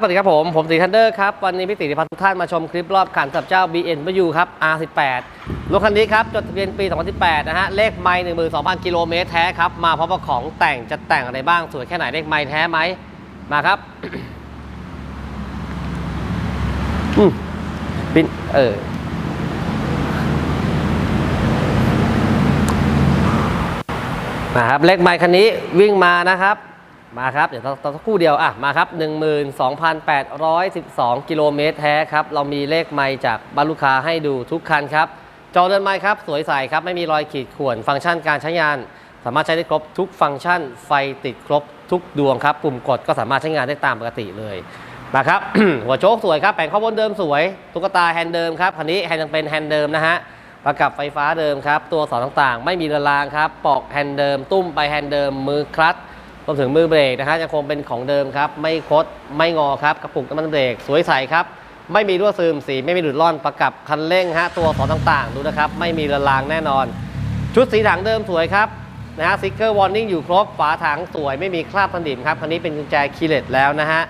สวัสดีครับผม ผมสีทันเดอร์ครับ วันนี้พี่ติพัฒน์ทุกท่านมาชมคลิปรอบขันกับเจ้า BMW ครับ R18 รถคันนี้ครับ จดทะเบียนปี 2018 นะฮะ เลขไมล์12,000 กิโลเมตรแท้ครับ มาพร้อมกับของแต่งจะแต่งอะไรบ้าง สวยแค่ไหนเลขไมล์แท้ไหม มาครับอืมปินเออมาครับเลขไมล์คันนี้วิ่งมานะครับ มาครับ เดี๋ยวตอนสักครู่เดียวอะมาครับ 12,812 กิโลเมตรแท้ครับ เรามีเลขไมล์จากบ้านลูกค้าให้ดูทุกคันครับ จอเดินไมล์ครับ สวยใสครับ ไม่มีรอยขีดข่วนฟังก์ชันการใช้งาน สามารถใช้ได้ครบทุกฟังก์ชัน ไฟติดครบทุกดวงครับ ปุ่มกดก็สามารถใช้งานได้ตามปกติเลยมาครับ หัวโชคสวยครับแปลงข้อบนเดิมสวย ตุ๊กตาแฮนด์เดิมครับคันนี้แฮนด์ยังเป็นแฮนด์เดิมนะฮะประกับไฟฟ้าเดิมครับ ตัวสอนต่างๆ ไม่มีระรางครับปอกแฮนด์เดิม ตุ้มไปแฮนด์เดิมมือคลัตช์ วมถึงมือเบรกนะฮะยังคงเป็นของเดิมครับ ไม่คดไม่งอครับกระปุกน้ำมันเบรกสวยใสครับ ไม่มีรั่วซึมสีไม่มีหลุดร่อนประกับคันเร่งฮะตัวสอนต่างๆ ดูนะครับ ไม่มีระรางแน่นอน ชุดสีถังเดิมสวยครับนะฮะซิกเกอร์วอร์นิ่งอยู่ครบฝาถังสวยไม่มีคราบสนิมครับคันนี้เป็นกุญแจคีเลสแล้วนะฮะ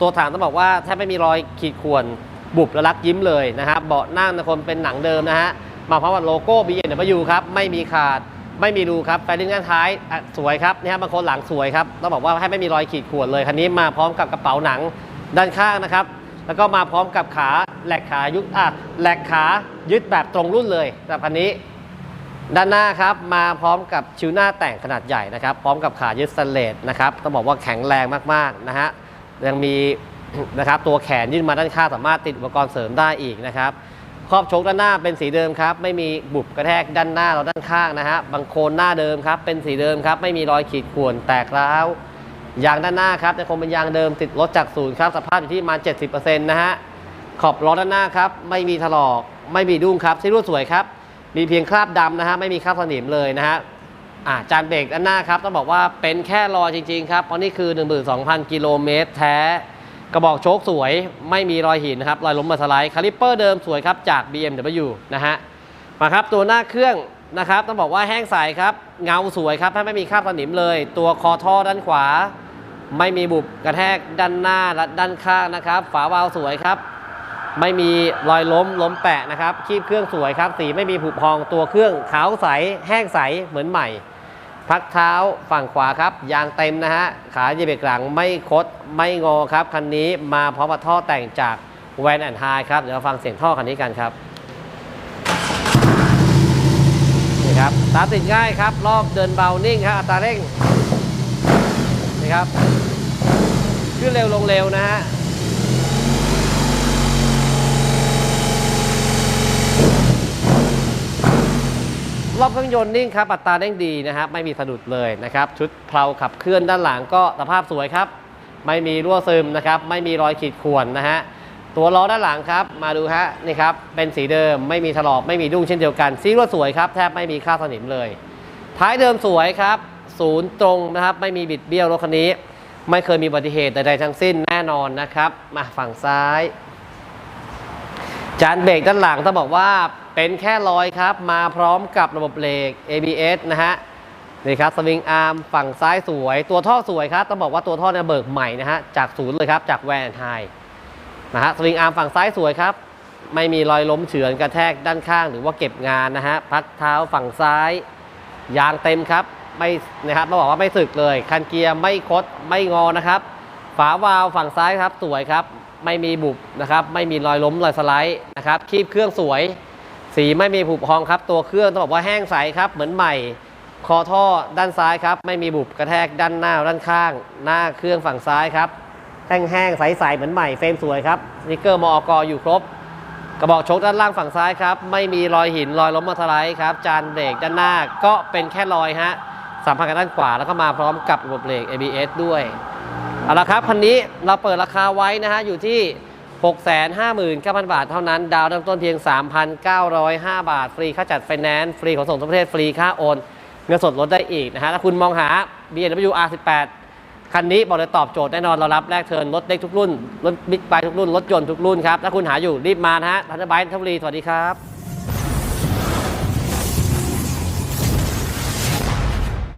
ตัวถังต้องบอกว่าแทบไม่มีรอยขีดข่วนบุบและรักยิ้มเลยนะครับเบาะนั่งนะคนเป็นหนังเดิมนะฮะมาพร้อมกับโลโก้ BMW ครับไม่มีขาด ไม่มีรูครับไฟลิ้นด้านท้ายอะสวยครับนี่ฮะบางคนหลังสวยครับต้องบอกว่าให้ไม่มีรอยขีดข่วนเลยคันนี้มาพร้อมกับกระเป๋าหนังด้านข้างนะครับ แล้วก็มาพร้อมกับขาแหลกขายุดอะแหลกขายึดแบบตรงรุ่นเลยสำหรับคันนี้ ด้านหน้าครับมาพร้อมกับชิวหน้าแต่งขนาดใหญ่นะครับ พร้อมกับขายึดสแตนเลสนะครับต้องบอกว่าแข็งแรงมากๆนะฮะยังมีนะครับตัวแขนยื่นมาด้านข้างสามารถติดอุปกรณ์เสริมได้อีกนะครับ ครอบโชคด้านหน้าเป็นสีเดิมครับ ไม่มีบุบกระแทกด้านหน้าเราด้านข้างนะฮะบางโคนหน้าเดิมครับ เป็นสีเดิมครับ ไม่มีรอยขีดข่วนแตกร้าวยางด้านหน้าครับยังคงเป็นยางเดิมติดรถจากศูนย์ครับสภาพอยู่ที่ประมาณ70%นะฮะขอบล้อด้านหน้าครับไม่มีถลอก ไม่มีดุ้งครับซีรุ่สวยครับ มีเพียงคราบดำนะฮะไม่มีคราบสนิมเลยนะฮะอ่าจานเบรกด้านหน้าครับต้องบอกว่าเป็นแค่รอจริงๆครับเพราะนี่คือ 12,000 กิโลเมตรแท้ กระบอกโชคสวยไม่มีรอยหินนะครับรอยล้มมาสไลด์คาลิปเปอร์เดิมสวยครับจาก BMW นะฮะมาครับตัวหน้าเครื่องนะครับต้องบอกว่าแห้งใสครับเงาสวยครับถ้าไม่มีคราบสนิมเลย ตัวคอท่อด้านขวา ไม่มีบุบกระแทกด้านหน้าและด้านข้างนะครับ ฝาวาล์วสวยครับ ไม่มีรอยล้มล้มแปะนะครับคีบเครื่องสวยครับสีไม่มีผุพองตัวเครื่องขาวใสแห้งใสเหมือนใหม่ พักเท้าฝั่งขวาครับยางเต็มนะฮะขาเหยียบเบรกหลังไม่คดไม่งอครับคันนี้มาพร้อมกับท่อแต่งจากแวนแอนไฮครับเดี๋ยวเราฟังเสียงท่อคันนี้กันครับนี่ครับสตาร์ทติดง่ายครับรอบเดินเบานิ่งครับอัตราเร่งนี่ครับขึ้นเร็วลงเร็วนะฮะ รอบเครื่องยนต์นิ่งครับอัตราเร่งดีนะครับไม่มีสะดุดเลยนะครับ ชุดเพลาขับเคลื่อนด้านหลังก็สภาพสวยครับ ไม่มีรั่วซึมนะครับ ไม่มีรอยขีดข่วนนะฮะตัวล้อด้านหลังครับ มาดูฮะนี่ครับเป็นสีเดิมไม่มีถลอกไม่มีดุ้งเช่นเดียวกันซีรั่วสวยครับแทบไม่มีค่าสนิมเลย ท้ายเดิมสวยครับศูนย์ตรงนะครับ ไม่มีบิดเบี้ยวรถคันนี้ ไม่เคยมีอุบัติเหตุใดๆทั้งสิ้นแน่นอนนะครับ มาฝั่งซ้าย จานเบรกด้านหลังต้องบอกว่า เป็นแค่รอยครับ มาพร้อมกับระบบเบรก ABS นะฮะนี่ครับสวิงอาร์มฝั่งซ้ายสวย ตัวท่อสวยครับ ต้องบอกว่าตัวท่อเนี่ยเบิกใหม่นะฮะจากศูนย์เลยครับ จากแวนไฮนะฮะสวิงอาร์มฝั่งซ้ายสวยครับ ไม่มีรอยล้มเฉือนกระแทกด้านข้าง หรือว่าเก็บงานนะฮะพักเท้าฝั่งซ้าย ยางเต็มครับไม่นะครับต้องบอกว่าไม่สึกเลยคันเกียร์ไม่คดไม่งอนะครับ ฝาวาล์วฝั่งซ้ายครับสวยครับ ไม่มีบุบนะครับ ไม่มีรอยล้มรอยสไลด์นะครับคีบเครื่องสวย สีไม่มีผุพองครับ ตัวเครื่องต้องบอกว่าแห้งใสครับ เหมือนใหม่ คอท่อด้านซ้ายครับ ไม่มีบุบกระแทกด้านหน้าด้านข้าง หน้าเครื่องฝั่งซ้ายครับ แห้งๆใสๆเหมือนใหม่เฟรมสวยครับสนิกเกอร์มอกอยู่ครบ กระบอกชคด้านล่างฝั่งซ้ายครับ ไม่มีรอยหินรอยล้มมาสไลด์ครับ จานเบรกด้านหน้าก็เป็นแค่รอยฮะสัมพันธ์กับด้านขวาแล้วก็มาพร้อมกับระบบเบรก ABS ด้วยเอาละครับคันนี้เราเปิดราคาไว้นะฮะอยู่ที่ 659,000 บาทเท่านั้น ดาวน์เริ่มต้นเพียง 3,905 บาท ฟรีค่าจัดไฟแนนซ์ ฟรีขนส่งทั่วประเทศ ฟรีค่าโอน เงินสดลดได้อีกนะฮะ ถ้าคุณมองหา BMW R18 คันนี้บอกเลยตอบโจทย์แน่นอน เรารับแลกเทิร์นรถเล็กทุกรุ่น รถบิ๊กไบค์ทุกรุ่น รถยนต์ทุกรุ่นครับ ถ้าคุณหาอยู่รีบมานะฮะทันเดอร์ไบค์ทัพบุรี สวัสดีครับ